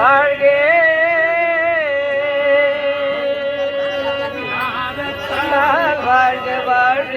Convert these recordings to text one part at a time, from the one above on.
வாழ்கே வாழ்க வாழ்க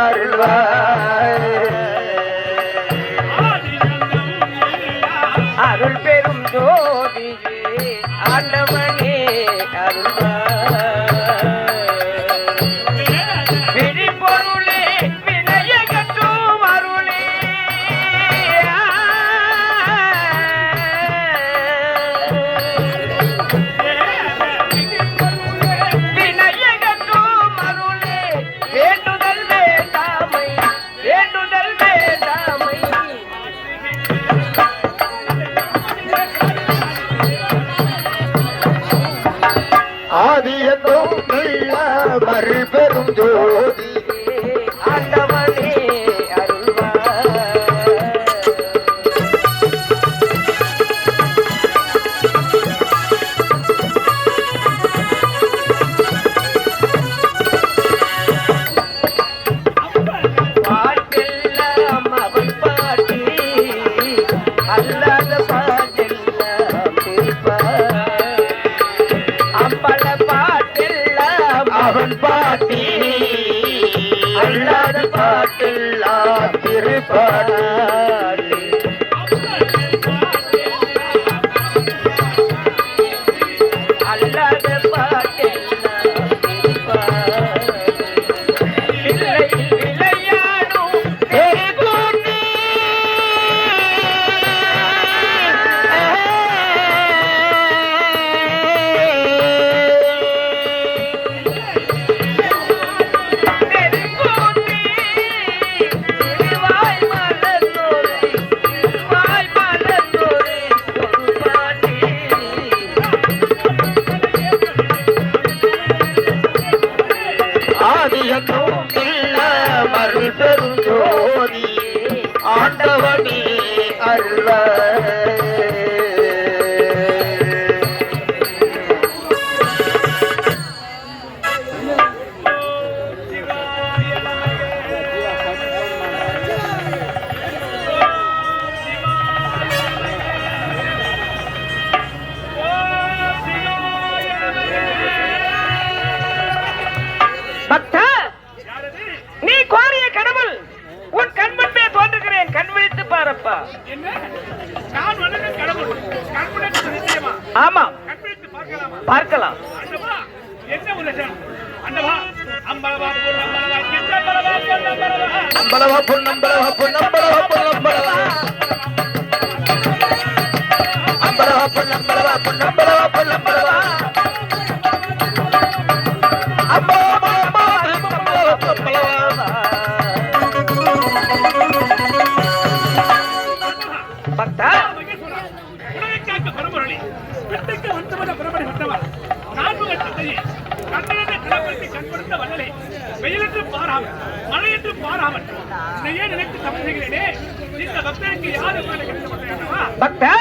அருள்வாய். அருள் பெரும் ஜோதியே ஆண்டவனே. இல்ல மறுபெரும் ஜோதி அல்லாத பாட்டில்லா திருப்பாடு பொன்னம்பலவா கிட்டம்பலவா பொன்னம்பலவா நம்பளவா பொன்னம்பளவா பொன்னம்பளவா பொன்னம்பளவா மழையென்று பாராமல். நினைத்து தவறு செய்கிறேனே. இந்த பக்தனுக்கு யாரு மேல கிடைக்கப்பட்டவா பக்தா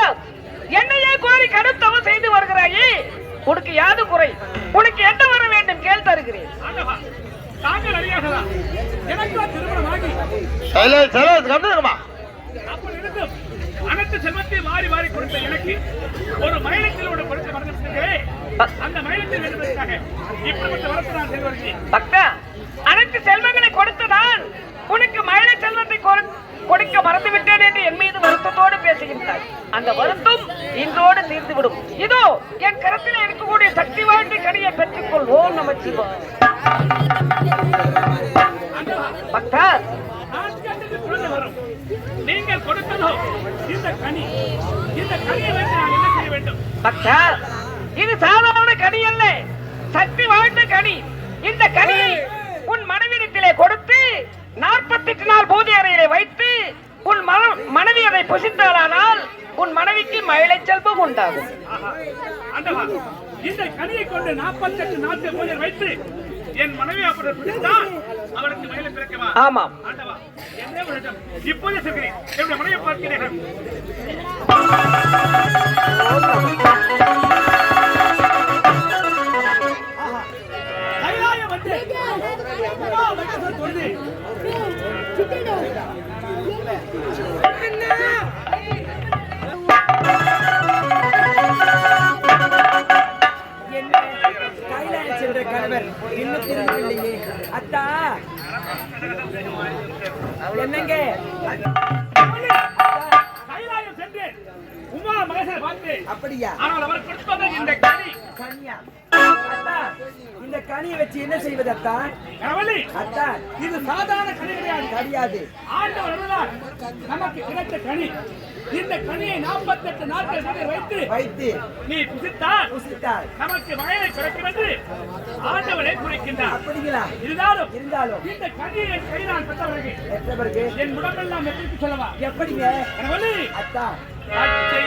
என்னையே கோரி கடுத்தவம் செய்து வருகிறாயே. உனக்கு யாது குறை? உனக்கு என்ன வர வேண்டும்? கேள் தருகிறேன். தாங்கள் அறியாததா? எனக்கு அனைத்து செல்வத்தை வாரி வாரி கொடுத்த எனக்கு ஒரு மயிலத்தில் ஒரு கொடுத்து அந்த மயிலத்தில் வேண்டுவதற்காக இப்படிப்பட்ட வரத்தை நான் செய்து வருகிறேன். பக்தா அனைத்து செல்வங்களை கொடுத்ததான் உனக்கு மழை செல்வத்தை கொடு- கொடுக்க மறந்து விட்டேன் என்று என் மீது வருத்தத்தோடு பேசுகின்றாய். அந்த வருத்தம் இன்றோடு தீர்ந்துவிடும். இதோ என் கரத்தில் இருக்கக்கூடிய சக்தி வாய்ந்த கனியை பெற்றுக்கொள் ஓம் நம பக்தா நீங்கள் கொடுத்ததோ இந்த கனி. இந்த கனியை என்ன செய்ய வேண்டும்? பக்தா இது சாதாரண கனி அல்ல. சக்தி வாய்ந்த கனி. இந்த கனியை உன் மனைவிடத்திலே கொடுத்து நாற்பத்தி எட்டு நாள் பூஜை அறையிலே வைத்து உன் மன- மனைவி அதை புசித்தாளானால் உன் மனைவிக்கு மழை செல்வம் உண்டாகும். இந்த கனியை கொண்டு நாற்பத்தெட்டு நாட்கள் பூஜை வைத்து என் மனைவி அப்படி பிடித்தால் அவளுக்கு மயிலை பிறக்கவா? ஆமாம். ஆண்டவா என்னே இப்போதே சொல்கிறேன். என்னுடைய மனைவியை பார்க்கிறேன் என்னங்க? கைலாயம் சென்று உமா மகேசனை பார்த்து அப்படியா? ஆனால் அவர் கொடுப்பது இந்த கனி கன்யா அத்தா இந்த கனியை வச்சு என்ன செய்வது அத்தா கவலி அத்தா இது சாதாரண கனி கிடையாது. கிடையாது. ஆண்டவர் நமக்கு கிடைத்த கனி. இந்த கனியை நாற்பத்தெட்டு நாட்கள் கொண்டு வைத்து வைத்து நீ புசித்தால் புசித்தார் நமக்கு வயலை கிடைக்கும் என்று ஆண்டவரை குறிக்கின்றார் அப்படிங்களா? இருந்தாலும் இருந்தாலும் இந்த கனியை என் கையினால் பெற்றவர்கள் எத்தவருக்கு என் உடம்பெல்லாம் வெற்றிக்கு சொல்லவா? எப்படிங்க? அத்தா பச்சை